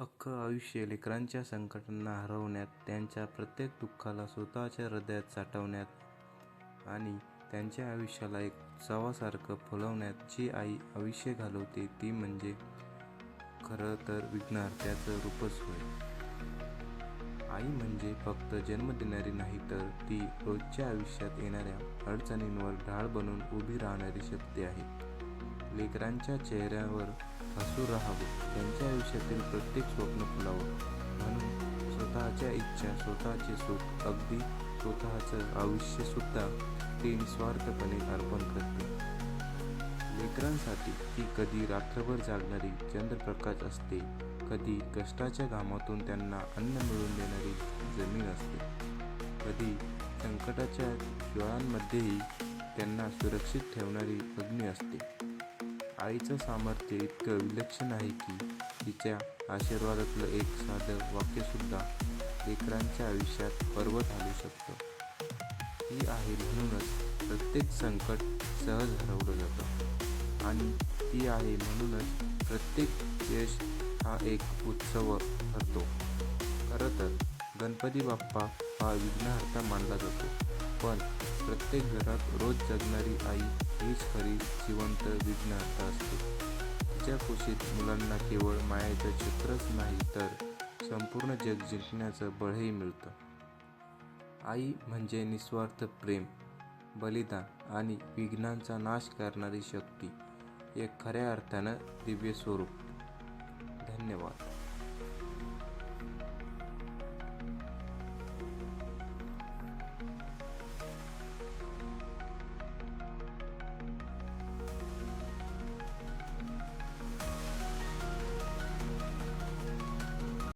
अख्खं आयुष्य लेकरांच्या संकटांना हरवण्यात त्यांच्या प्रत्येक दुःखाला स्वतःच्या हृदयात साठवण्यात आणि त्यांच्या आयुष्याला एक उत्सवासारखं फुलवण्यात जी आई आयुष्य घालवते ती म्हणजे खरं तर विघ्नहर्त्याचं रूपच होय. आई म्हणजे फक्त जन्म देणारी नाही तर ती रोजच्या आयुष्यात येणाऱ्या अडचणींवर ढाळ बनून उभी राहणारी शक्ती आहे. लेकरांच्या चेहऱ्यावर हसू राहावं. त्यांच्या आयुष्यातील प्रत्येक स्वप्न फुलावं. म्हणून स्वतःच्या इच्छा स्वतःचे सुख अगदी स्वतःचं आयुष्यसुद्धा ते निस्वार्थपणे अर्पण करते. लेकरांसाठी ती कधी रात्रभर जागणारी चंद्रप्रकाश असते कधी कष्टाच्या घामातून त्यांना अन्न मिळवून देणारी जमीन असते. कधी संकटाच्या ज्वाळांमध्येही त्यांना सुरक्षित ठेवणारी अग्नी असते. आईचं सामर्थ्य इतकं विलक्षण आहे की तिच्या आशीर्वादातलं एक साधं वाक्यसुद्धा लेकरांच्या आयुष्यात पर्वत हलू शकतं. ही आहे म्हणूनच प्रत्येक संकट सहज हरवलं जातं. आणि ती आहे म्हणूनच प्रत्येक यश हा एक उत्सव ठरतो. खरं तर गणपती बाप्पा हा विघ्नहर्ता मानला जातो. पण प्रत्येक घरात रोज जगणारी आई हीच खरी जिवंत विघ्नहर्ता असते. तिच्या कुशीत मुलांना केवळ मायाचं चित्रच नाही तर संपूर्ण जग जिंकण्याचं बळही मिळतं. आई म्हणजे निस्वार्थ प्रेम बलिदान आणि विघ्नांचा नाश करणारी शक्ती. एक खऱ्या अर्थानं दिव्य स्वरूप. धन्यवाद.